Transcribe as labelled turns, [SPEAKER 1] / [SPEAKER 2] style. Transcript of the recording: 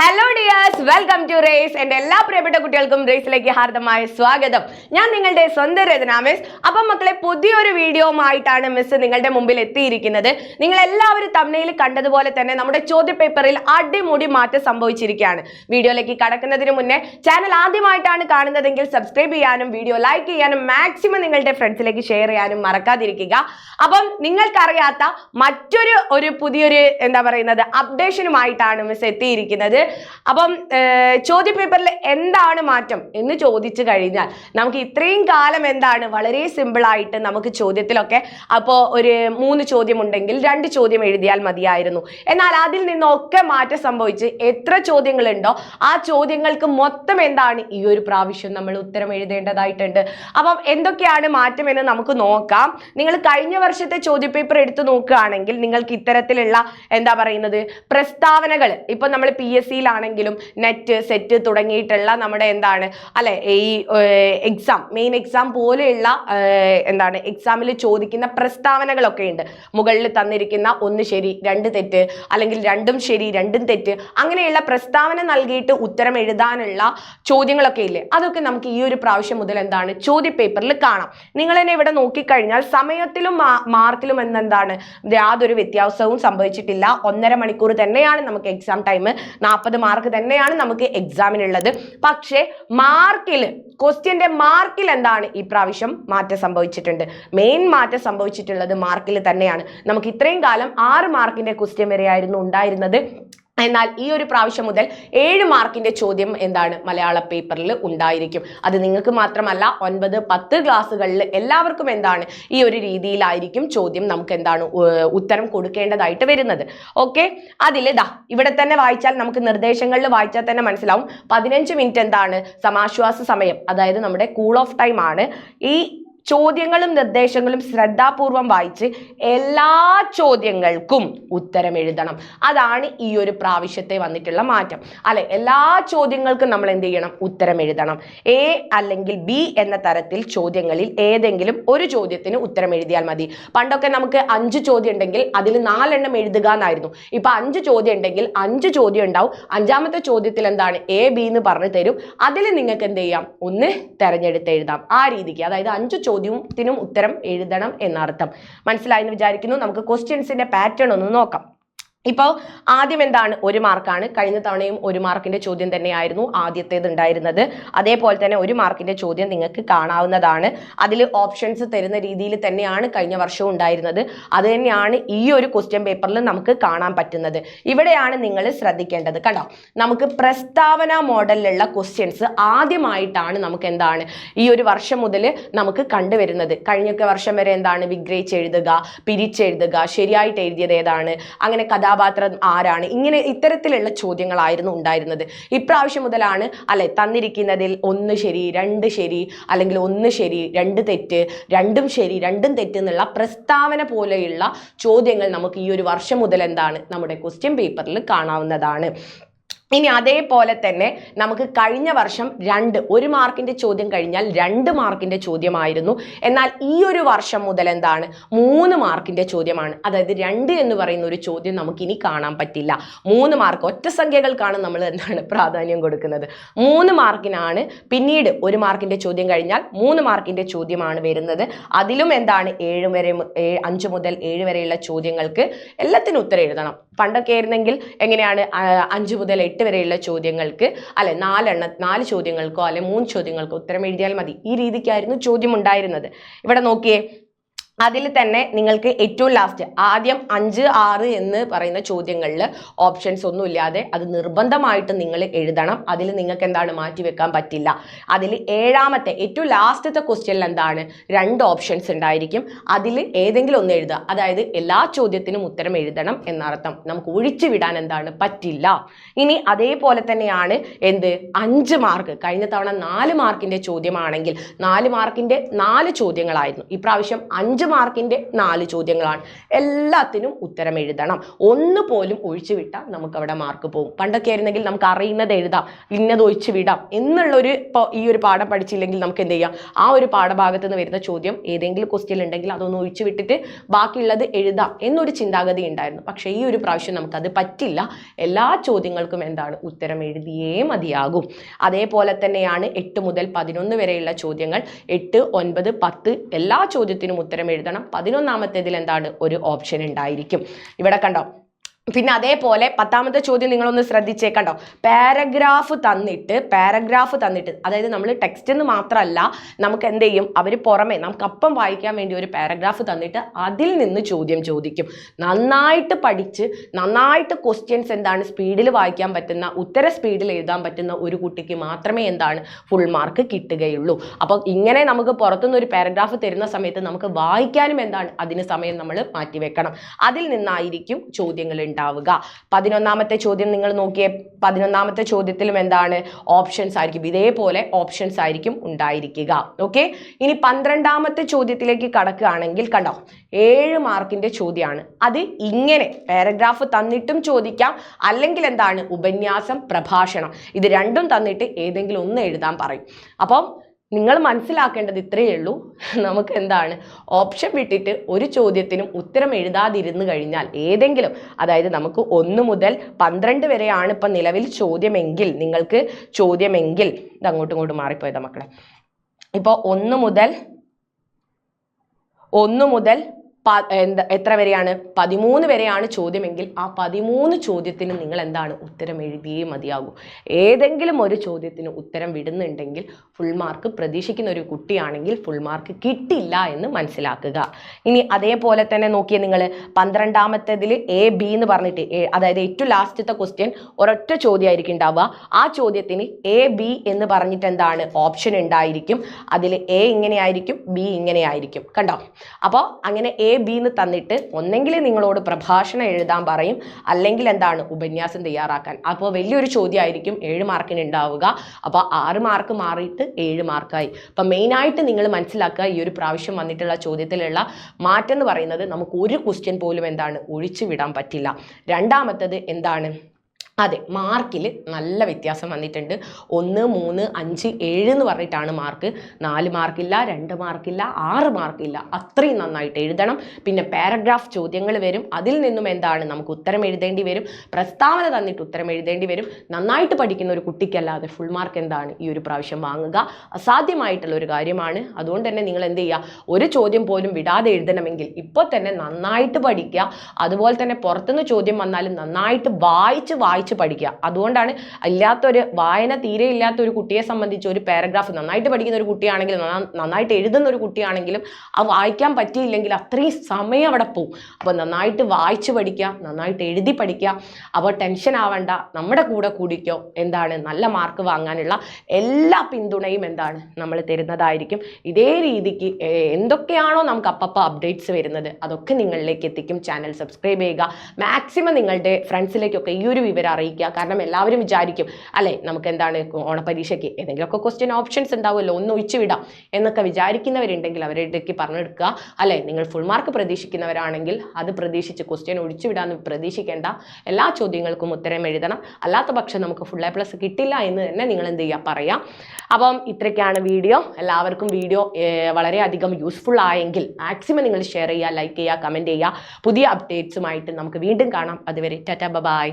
[SPEAKER 1] Hello dears welcome to race എന്റെ എല്ലാ പ്രിയപ്പെട്ട കുട്ടികൾക്കും റേസിലേക്ക് ഹാർദമായ സ്വാഗതം. ഞാൻ നിങ്ങളുടെ സ്വന്തം രചന മിസ് അപ്പം മക്കളെ പുതിയൊരു വീഡിയോമായിട്ടാണ് മിസ് നിങ്ങളുടെ മുമ്പിൽ എത്തിയിരിക്കുന്നത്. നിങ്ങൾ എല്ലാവരും തമ്മിൽ കണ്ടതുപോലെ തന്നെ നമ്മുടെ ചോദ്യപേപ്പറിൽ അടിമുടി മാറ്റം സംഭവിച്ചിരിക്കുകയാണ്. വീഡിയോയിലേക്ക് കടക്കുന്നതിന് മുന്നേ ചാനൽ ആദ്യമായിട്ടാണ് കാണുന്നതെങ്കിൽ സബ്സ്ക്രൈബ് ചെയ്യാനും വീഡിയോ ലൈക്ക് ചെയ്യാനും മാക്സിമം നിങ്ങളുടെ ഫ്രണ്ട്സിലേക്ക് ഷെയർ ചെയ്യാനും മറക്കാതിരിക്കുക. അപ്പം നിങ്ങൾക്കറിയാത്ത മറ്റൊരു ഒരു പുതിയൊരു എന്താ പറയുന്നത് അപ്ഡേഷനുമായിട്ടാണ് മിസ് എത്തിയിരിക്കുന്നത്. അപ്പം ചോദ്യ പേപ്പറിൽ എന്താണ് മാറ്റം എന്ന് ചോദിച്ചു കഴിഞ്ഞാൽ നമുക്ക് ഇത്രയും കാലം എന്താണ് വളരെ സിമ്പിൾ ആയിട്ട് നമുക്ക് ചോദ്യത്തിലൊക്കെ അപ്പോൾ ഒരു മൂന്ന് ചോദ്യം ഉണ്ടെങ്കിൽ രണ്ട് ചോദ്യം എഴുതിയാൽ മതിയായിരുന്നു. എന്നാൽ അതിൽ നിന്നൊക്കെ മാറ്റം സംഭവിച്ച് എത്ര ചോദ്യങ്ങളുണ്ടോ ആ ചോദ്യങ്ങൾക്ക് മൊത്തം എന്താണ് ഈ ഒരു പ്രാവശ്യം നമ്മൾ ഉത്തരം എഴുതേണ്ടതായിട്ടുണ്ട്. അപ്പം എന്തൊക്കെയാണ് മാറ്റം എന്ന് നമുക്ക് നോക്കാം. നിങ്ങൾ കഴിഞ്ഞ വർഷത്തെ ചോദ്യ പേപ്പർ എടുത്തു നോക്കുകയാണെങ്കിൽ നിങ്ങൾക്ക് ഇത്തരത്തിലുള്ള എന്താ പറയുന്നത്? പ്രസ്താവനകൾ. ഇപ്പൊ നമ്മൾ പി എസ് സിയിലാണെങ്കിലും നെറ്റ് സെറ്റ് തുടങ്ങിയിട്ടുള്ള നമ്മുടെ എന്താണ് അല്ലെ ഈ എക്സാം മെയിൻ എക്സാം പോലെയുള്ള എന്താണ് എക്സാമിൽ ചോദിക്കുന്ന പ്രസ്താവനകളൊക്കെ ഉണ്ട്. മുകളിൽ തന്നിരിക്കുന്ന ഒന്ന് ശരി രണ്ട് തെറ്റ് അല്ലെങ്കിൽ രണ്ടും ശരി രണ്ടും തെറ്റ് അങ്ങനെയുള്ള പ്രസ്താവന നൽകിയിട്ട് ഉത്തരം എഴുതാനുള്ള ചോദ്യങ്ങളൊക്കെ ഇല്ലേ? അതൊക്കെ നമുക്ക് ഈ ഒരു പ്രാവശ്യം മുതൽ എന്താണ് ചോദ്യപേപ്പറിൽ കാണാം. നിങ്ങൾ തന്നെ ഇവിടെ നോക്കിക്കഴിഞ്ഞാൽ സമയത്തിലും മാർക്കിലും എന്നെന്താണ് യാതൊരു വ്യത്യാസവും സംഭവിച്ചിട്ടില്ല. ഒന്നര മണിക്കൂർ തന്നെയാണ് നമുക്ക് എക്സാം ടൈം നാൽപ്പത് മാർക്ക് തന്നെയാണ് നമുക്ക് എക്സാമിനുള്ളത് പക്ഷേ മാർക്കിൽ ക്വസ്റ്റ്യന്റെ മാർക്കിൽ എന്താണ് ഈ പ്രാവശ്യം മാറ്റം സംഭവിച്ചിട്ടുണ്ട്? മെയിൻ മാറ്റം സംഭവിച്ചിട്ടുള്ളത് മാർക്കിൽ തന്നെയാണ്. നമുക്ക് ഇത്രയും കാലം ആറ് മാർക്കിന്റെ ക്വസ്റ്റ്യൻ വരെയായിരുന്നു ഉണ്ടായിരുന്നത്. എന്നാൽ ഈ ഒരു പ്രാവശ്യം മുതൽ ഏഴ് മാർക്കിന്റെ ചോദ്യം എന്താണ് മലയാള പേപ്പറിൽ ഉണ്ടായിരിക്കും. അത് നിങ്ങൾക്ക് മാത്രമല്ല ഒൻപത് പത്ത് ക്ലാസ്സുകളിൽ എല്ലാവർക്കും എന്താണ് ഈ ഒരു രീതിയിലായിരിക്കും ചോദ്യം നമുക്ക് എന്താണ് ഉത്തരം കൊടുക്കേണ്ടതായിട്ട് വരുന്നത്. ഓക്കെ? അതിൽ ദാ ഇവിടെ തന്നെ വായിച്ചാൽ നമുക്ക് നിർദ്ദേശങ്ങളിൽ വായിച്ചാൽ തന്നെ മനസ്സിലാവും. പതിനഞ്ച് മിനിറ്റ് എന്താണ് സമാശ്വാസ സമയം അതായത് നമ്മുടെ കൂൾ ഓഫ് ടൈം ആണ്. ഈ ചോദ്യങ്ങളും നിർദ്ദേശങ്ങളും ശ്രദ്ധാപൂർവം വായിച്ച് എല്ലാ ചോദ്യങ്ങൾക്കും ഉത്തരം എഴുതണം. അതാണ് ഈ ഒരു പ്രാവശ്യത്തെ വന്നിട്ടുള്ള മാറ്റം. അല്ലെ? എല്ലാ ചോദ്യങ്ങൾക്കും നമ്മൾ എന്ത് ചെയ്യണം? ഉത്തരം എഴുതണം. എ അല്ലെങ്കിൽ ബി എന്ന തരത്തിൽ ചോദ്യങ്ങളിൽ ഏതെങ്കിലും ഒരു ചോദ്യത്തിന് ഉത്തരം എഴുതിയാൽ മതി. പണ്ടൊക്കെ നമുക്ക് അഞ്ച് ചോദ്യം ഉണ്ടെങ്കിൽ അതിൽ നാലെണ്ണം എഴുതുക എന്നായിരുന്നു. ഇപ്പൊ അഞ്ച് ചോദ്യം ഉണ്ടെങ്കിൽ അഞ്ച് ചോദ്യം ഉണ്ടാവും. അഞ്ചാമത്തെ ചോദ്യത്തിൽ എന്താണ്? എ ബി എന്ന് പറഞ്ഞു തരും. അതിൽ നിങ്ങൾക്ക് എന്ത് ചെയ്യാം? ഒന്ന് തെരഞ്ഞെടുത്ത് എഴുതാം. ആ രീതിക്ക്. അതായത് അഞ്ച് ചോദ്യത്തിനും ഉത്തരം എഴുതണം എന്നർത്ഥം. മനസ്സിലായെന്ന് വിചാരിക്കുന്നു. നമുക്ക് ക്വസ്റ്റ്യൻസിന്റെ പാറ്റേൺ ഒന്ന് നോക്കാം. ഇപ്പോൾ ആദ്യം എന്താണ് ഒരു മാർക്കാണ്? കഴിഞ്ഞ തവണയും ഒരു മാർക്കിന്റെ ചോദ്യം തന്നെയായിരുന്നു ആദ്യത്തേത് ഉണ്ടായിരുന്നത്. അതേപോലെ തന്നെ ഒരു മാർക്കിന്റെ ചോദ്യം നിങ്ങൾക്ക് കാണാവുന്നതാണ്. അതിൽ ഓപ്ഷൻസ് തരുന്ന രീതിയിൽ തന്നെയാണ് കഴിഞ്ഞ വർഷവും ഉണ്ടായിരുന്നത്. അത് തന്നെയാണ് ഈ ഒരു ക്വസ്റ്റ്യൻ പേപ്പറിൽ നമുക്ക് കാണാൻ പറ്റുന്നത്. ഇവിടെയാണ് നിങ്ങൾ ശ്രദ്ധിക്കേണ്ടത് കണ്ടോ? നമുക്ക് പ്രസ്താവന മോഡലിലുള്ള ക്വസ്റ്റ്യൻസ് ആദ്യമായിട്ടാണ് നമുക്ക് എന്താണ് ഈ ഒരു വർഷം മുതൽ നമുക്ക് കണ്ടുവരുന്നത്. കഴിഞ്ഞൊക്കെ വർഷം വരെ എന്താണ് വിഗ്രഹിച്ചെഴുതുക പിരിച്ചെഴുതുക ശരിയായിട്ട് എഴുതിയത് ഏതാണ്? അങ്ങനെ കഥാപാത്രം ആരാണ്? ഇങ്ങനെ ഇത്തരത്തിലുള്ള ചോദ്യങ്ങളായിരുന്നു ഉണ്ടായിരുന്നത്. ഇപ്രാവശ്യം മുതലാണ് അല്ലെ തന്നിരിക്കുന്നതിൽ ഒന്ന് ശരി രണ്ട് ശരി അല്ലെങ്കിൽ ഒന്ന് ശരി രണ്ട് തെറ്റ് രണ്ടും ശരി രണ്ടും തെറ്റ് എന്നുള്ള പ്രസ്താവന പോലെയുള്ള ചോദ്യങ്ങൾ നമുക്ക് ഈ ഒരു വർഷം മുതൽ എന്താണ്? നമ്മുടെ ക്വസ്റ്റ്യൻ പേപ്പറിൽ കാണാവുന്നതാണ്. ഇനി അതേപോലെ തന്നെ നമുക്ക് കഴിഞ്ഞ വർഷം രണ്ട് ഒരു മാർക്കിന്റെ ചോദ്യം കഴിഞ്ഞാൽ രണ്ട് മാർക്കിന്റെ ചോദ്യമായിരുന്നു. എന്നാൽ ഈ ഒരു വർഷം മുതൽ എന്താണ്? മൂന്ന് മാർക്കിന്റെ ചോദ്യമാണ്. അതായത് രണ്ട് എന്ന് പറയുന്ന ഒരു ചോദ്യം നമുക്ക് ഇനി കാണാൻ പറ്റില്ല. മൂന്ന് മാർക്ക് ഒറ്റ സംഖ്യകൾക്കാണ് നമ്മൾ എന്താണ് പ്രാധാന്യം കൊടുക്കുന്നത്. മൂന്ന് മാർക്കിനാണ് പിന്നീട് ഒരു മാർക്കിന്റെ ചോദ്യം കഴിഞ്ഞാൽ മൂന്ന് മാർക്കിന്റെ ചോദ്യമാണ് വരുന്നത്. അതിലും എന്താണ്? ഏഴ് വരെ അഞ്ച് മുതൽ ഏഴ് വരെയുള്ള ചോദ്യങ്ങൾക്ക് എല്ലാത്തിനും ഉത്തരം എഴുതണം. പണ്ടൊക്കെ ആയിരുന്നെങ്കിൽ എങ്ങനെയാണ്? അഞ്ച് മുതൽ എട്ട് വരെയുള്ള ചോദ്യങ്ങൾക്ക് അല്ലെ നാലെണ്ണ നാല് ചോദ്യങ്ങൾക്കോ അല്ലെ മൂന്ന് ചോദ്യങ്ങൾക്കോ ഉത്തരം എഴുതിയാൽ മതി. ഈ രീതിക്കായിരുന്നു ചോദ്യം ഉണ്ടായിരുന്നത്. ഇവിടെ നോക്കിയേ അതിൽ തന്നെ നിങ്ങൾക്ക് ഏറ്റവും ലാസ്റ്റ് ആദ്യം അഞ്ച് ആറ് എന്ന് പറയുന്ന ചോദ്യങ്ങളിൽ ഓപ്ഷൻസ് ഒന്നും ഇല്ലാതെ അത് നിർബന്ധമായിട്ട് നിങ്ങൾ എഴുതണം. അതിൽ നിങ്ങൾക്ക് എന്താണ് മാറ്റി വെക്കാൻ പറ്റില്ല. അതിൽ ഏഴാമത്തെ ഏറ്റവും ലാസ്റ്റത്തെ ക്വസ്റ്റ്യനിൽ എന്താണ്? രണ്ട് ഓപ്ഷൻസ് ഉണ്ടായിരിക്കും. അതിൽ ഏതെങ്കിലും ഒന്ന് എഴുതുക. അതായത് എല്ലാ ചോദ്യത്തിനും ഉത്തരം എഴുതണം എന്നർത്ഥം. നമുക്ക് ഒഴിച്ചു വിടാൻ എന്താണ് പറ്റില്ല. ഇനി അതേപോലെ തന്നെയാണ് എന്ത്? അഞ്ച് മാർക്ക് കഴിഞ്ഞ തവണ നാല് മാർക്കിന്റെ ചോദ്യമാണെങ്കിൽ നാല് മാർക്കിന്റെ നാല് ചോദ്യങ്ങളായിരുന്നു. ഇപ്രാവശ്യം അഞ്ച് മാർക്കിന്റെ നാല് ചോദ്യങ്ങളാണ്. എല്ലാത്തിനും ഉത്തരം എഴുതണം. ഒന്ന് പോലും ഒഴിച്ചു വിട്ടാൽ നമുക്ക് അവിടെ മാർക്ക് പോകും. പണ്ടൊക്കെ ആയിരുന്നെങ്കിൽ നമുക്ക് അറിയുന്നത് എഴുതാം. ഇന്നത് ഒഴിച്ചു വിടാം. എന്നുള്ളൊരു ഇപ്പോൾ ഈ ഒരു പാഠം പഠിച്ചില്ലെങ്കിൽ നമുക്ക് എന്ത് ചെയ്യാം? ആ ഒരു പാഠഭാഗത്ത് നിന്ന് വരുന്ന ചോദ്യം ഏതെങ്കിലും ക്വസ്റ്റ്യൻ ഉണ്ടെങ്കിൽ അതൊന്ന് ഒഴിച്ചു വിട്ടിട്ട് ബാക്കിയുള്ളത് എഴുതാം എന്നൊരു ചിന്താഗതി ഉണ്ടായിരുന്നു. പക്ഷേ ഈ ഒരു പ്രാവശ്യം നമുക്കത് പറ്റില്ല. എല്ലാ ചോദ്യങ്ങൾക്കും എന്താണ്? ഉത്തരം എഴുതിയേ മതിയാകും. അതേപോലെ തന്നെയാണ് എട്ട് മുതൽ പതിനൊന്ന് വരെയുള്ള ചോദ്യങ്ങൾ. എട്ട് ഒൻപത് പത്ത് എല്ലാ ചോദ്യത്തിനും ഉത്തരം എഴുതണം. പതിനൊന്നാമത്തേതിൽ എന്താണ്? ഒരു ഓപ്ഷൻ ഉണ്ടായിരിക്കും. ഇവിടെ കണ്ടോ? പിന്നെ അതേപോലെ പത്താമത്തെ ചോദ്യം നിങ്ങളൊന്ന് ശ്രദ്ധിച്ചേക്കണ്ടോ? പാരഗ്രാഫ് തന്നിട്ട് പാരഗ്രാഫ് തന്നിട്ട് അതായത് നമ്മൾ ടെക്സ്റ്റ് എന്ന് മാത്രമല്ല നമുക്ക് എന്ത് ചെയ്യും? അവർ പുറമെ നമുക്ക് അപ്പം വായിക്കാൻ വേണ്ടി ഒരു പാരഗ്രാഫ് തന്നിട്ട് അതിൽ നിന്ന് ചോദ്യം ചോദിക്കും. നന്നായിട്ട് പഠിച്ച് നന്നായിട്ട് ക്വസ്റ്റ്യൻസ് എന്താണ്? സ്പീഡിൽ വായിക്കാൻ പറ്റുന്ന ഉത്തര സ്പീഡിൽ എഴുതാൻ പറ്റുന്ന ഒരു കുട്ടിക്ക് മാത്രമേ എന്താണ്? ഫുൾ മാർക്ക് കിട്ടുകയുള്ളൂ. അപ്പോൾ ഇങ്ങനെ നമുക്ക് പുറത്തുനിന്ന് ഒരു പാരഗ്രാഫ് തരുന്ന സമയത്ത് നമുക്ക് വായിക്കാനും എന്താണ്? അതിന് സമയം നമ്മൾ മാറ്റിവെക്കണം. അതിൽ നിന്നായിരിക്കും ചോദ്യങ്ങൾ ഉണ്ടാവുക. പതിനൊന്നാമത്തെ ചോദ്യം നിങ്ങൾ നോക്കിയ പതിനൊന്നാമത്തെ ചോദ്യത്തിലും എന്താണ്? ഓപ്ഷൻസ് ആയിരിക്കും. ഇതേപോലെ ഓപ്ഷൻസ് ആയിരിക്കും ഉണ്ടായിരിക്കുക. ഓക്കെ ഇനി പന്ത്രണ്ടാമത്തെ ചോദ്യത്തിലേക്ക് കടക്കുകയാണെങ്കിൽ കണ്ടോ ഏഴ് മാർക്കിന്റെ ചോദ്യമാണ്. അത് ഇങ്ങനെ പാരഗ്രാഫ് തന്നിട്ടും ചോദിക്കാം. അല്ലെങ്കിൽ എന്താണ്? ഉപന്യാസം പ്രഭാഷണം. ഇത് രണ്ടും തന്നിട്ട് ഏതെങ്കിലും ഒന്ന് എഴുതാൻ പറയും. അപ്പം നിങ്ങൾ മനസ്സിലാക്കേണ്ടത് ഇത്രയേ ഉള്ളൂ. നമുക്ക് എന്താണ്? ഓപ്ഷൻ വിട്ടിട്ട് ഒരു ചോദ്യത്തിനും ഉത്തരം എഴുതാതിരുന്നു കഴിഞ്ഞാൽ ഏതെങ്കിലും അതായത് നമുക്ക് ഒന്ന് മുതൽ പന്ത്രണ്ട് വരെയാണ് ഇപ്പം നിലവിൽ ചോദ്യമെങ്കിൽ നിങ്ങൾക്ക് ചോദ്യമെങ്കിൽ ഇത് അങ്ങോട്ടും ഇങ്ങോട്ടും മാറിപ്പോയതാ മക്കളെ. ഇപ്പോൾ ഒന്ന് മുതൽ ഒന്ന് മുതൽ എന്താ എത്ര വരെയാണ്? പതിമൂന്ന് വരെയാണ് ചോദ്യമെങ്കിൽ ആ പതിമൂന്ന് ചോദ്യത്തിന് നിങ്ങൾ എന്താണ്? ഉത്തരം എഴുതിയേ മതിയാകൂ. ഏതെങ്കിലും ഒരു ചോദ്യത്തിന് ഉത്തരം വിടുന്നുണ്ടെങ്കിൽ ഫുൾ മാർക്ക് പ്രതീക്ഷിക്കുന്ന ഒരു കുട്ടിയാണെങ്കിൽ ഫുൾ മാർക്ക് കിട്ടില്ല എന്ന് മനസ്സിലാക്കുക. ഇനി അതേപോലെ തന്നെ നോക്കിയ നിങ്ങൾ പന്ത്രണ്ടാമത്തേതിൽ എ ബി എന്ന് പറഞ്ഞിട്ട് അതായത് ഏറ്റവും ലാസ്റ്റത്തെ ക്വസ്റ്റ്യൻ ഒരൊറ്റ ചോദ്യമായിരിക്കും ഉണ്ടാവുക. ആ ചോദ്യത്തിന് എ ബി എന്ന് പറഞ്ഞിട്ട് എന്താണ്? ഓപ്ഷൻ ഉണ്ടായിരിക്കും. അതിൽ എ ഇങ്ങനെയായിരിക്കും ബി ഇങ്ങനെയായിരിക്കും കണ്ടോ? അപ്പോൾ അങ്ങനെ എ ബി എന്ന് തന്നിട്ട് ഒന്നെങ്കിൽ നിങ്ങളോട് പ്രഭാഷണം എഴുതാൻ പറയും. അല്ലെങ്കിൽ എന്താണ് ഉപന്യാസം തയ്യാറാക്കാൻ. അപ്പോൾ വലിയൊരു ചോദ്യമായിരിക്കും. ഏഴ് മാർക്കിന് ഉണ്ടാവുക. അപ്പോൾ ആറ് മാർക്ക് മാറിയിട്ട് ഏഴ് മാർക്കായി അപ്പം മെയിനായിട്ട് നിങ്ങൾ മനസ്സിലാക്കുക ഈ ഒരു പ്രാവശ്യം വന്നിട്ടുള്ള ചോദ്യത്തിലുള്ള മാറ്റം എന്ന് പറയുന്നത് നമുക്ക് ഒരു ക്വസ്റ്റ്യൻ പോലും എന്താണ് ഒഴിച്ചു വിടാൻ പറ്റില്ല. രണ്ടാമത്തത് എന്താണ്? അതെ മാർക്കിൽ നല്ല വ്യത്യാസം വന്നിട്ടുണ്ട്. ഒന്ന് മൂന്ന് അഞ്ച് ഏഴ് എന്ന് പറഞ്ഞിട്ടാണ് മാർക്ക്. നാല് മാർക്കില്ല രണ്ട് മാർക്കില്ല ആറ് മാർക്കില്ല. അത്രയും നന്നായിട്ട് എഴുതണം. പിന്നെ പാരഗ്രാഫ് ചോദ്യങ്ങൾ വരും. അതിൽ നിന്നും എന്താണ് നമുക്ക് ഉത്തരം എഴുതേണ്ടി വരും? പ്രസ്താവന തന്നിട്ട് ഉത്തരം എഴുതേണ്ടി വരും. നന്നായിട്ട് പഠിക്കുന്ന ഒരു കുട്ടിക്കല്ലാതെ ഫുൾ മാർക്ക് എന്താണ് ഈ ഒരു പ്രാവശ്യം വാങ്ങുക? അസാധ്യമായിട്ടുള്ള ഒരു കാര്യമാണ്. അതുകൊണ്ട് തന്നെ നിങ്ങൾ എന്ത് ചെയ്യുക? ഒരു ചോദ്യം പോലും വിടാതെ എഴുതണമെങ്കിൽ ഇപ്പോൾ തന്നെ നന്നായിട്ട് പഠിക്കുക. അതുപോലെ തന്നെ പുറത്തുനിന്ന് ചോദ്യം വന്നാലും നന്നായിട്ട് വായിച്ച് വായിച്ച് പഠിക്കുക. അതുകൊണ്ടാണ് ഇല്ലാത്തൊരു വായന തീരെ ഇല്ലാത്ത ഒരു കുട്ടിയെ സംബന്ധിച്ച് ഒരു പാരഗ്രാഫ് നന്നായിട്ട് പഠിക്കുന്ന ഒരു കുട്ടിയാണെങ്കിലും നന്നായിട്ട് എഴുതുന്ന ഒരു കുട്ടിയാണെങ്കിലും ആ വായിക്കാൻ പറ്റിയില്ലെങ്കിൽ അത്രയും സമയം അവിടെ പോകും അപ്പോൾ നന്നായിട്ട് വായിച്ച് പഠിക്കുക നന്നായിട്ട് എഴുതി പഠിക്കുക. അപ്പോൾ ടെൻഷൻ ആവേണ്ട നമ്മുടെ കൂടെ കൂടിക്കോ. എന്താണ്? നല്ല മാർക്ക് വാങ്ങാനുള്ള എല്ലാ പിന്തുണയും എന്താണ്? നമ്മൾ തരുന്നതായിരിക്കും. ഇതേ രീതിക്ക് എന്തൊക്കെയാണോ നമുക്ക് അപ്പപ്പോൾ അപ്ഡേറ്റ്സ് വരുന്നത് അതൊക്കെ നിങ്ങളിലേക്ക് എത്തിക്കും. ചാനൽ സബ്സ്ക്രൈബ് ചെയ്യുക. മാക്സിമം നിങ്ങളുടെ ഫ്രണ്ട്സിലേക്കൊക്കെ ഈ ഒരു വിവരം അറിയിക്കുക. കാരണം എല്ലാവരും വിചാരിക്കും അല്ലെ നമുക്ക് എന്താണ് ഓണപരീക്ഷയ്ക്ക് ഏതെങ്കിലുമൊക്കെ ക്വസ്റ്റ്യൻ ഓപ്ഷൻസ് ഉണ്ടാവുമല്ലോ ഒന്ന് ഒഴിച്ചു വിടാം എന്നൊക്കെ വിചാരിക്കുന്നവരുണ്ടെങ്കിൽ അവരുടെയൊക്കെ പറഞ്ഞെടുക്കുക. അല്ലെ നിങ്ങൾ ഫുൾ മാർക്ക് പ്രതീക്ഷിക്കുന്നവരാണെങ്കിൽ അത് പ്രതീക്ഷിച്ച് ക്വസ്റ്റ്യൻ ഒഴിച്ചു വിടാന്ന് പ്രതീക്ഷിക്കേണ്ട എല്ലാ ചോദ്യങ്ങൾക്കും ഉത്തരം എഴുതണം. അല്ലാത്ത പക്ഷം നമുക്ക് ഫുൾ എ പ്ലസ് കിട്ടില്ല എന്ന് തന്നെ നിങ്ങൾ എന്ത് ചെയ്യുക? പറയാം. അപ്പം ഇത്രയൊക്കെയാണ് വീഡിയോ. എല്ലാവർക്കും വീഡിയോ വളരെയധികം യൂസ്ഫുൾ ആയെങ്കിൽ മാക്സിമം നിങ്ങൾ ഷെയർ ചെയ്യുക ലൈക്ക് ചെയ്യുക കമന്റ് ചെയ്യുക. പുതിയ അപ്ഡേറ്റ്സുമായിട്ട് നമുക്ക് വീണ്ടും കാണാം. അതുവരെ ടാറ്റ ബൈ.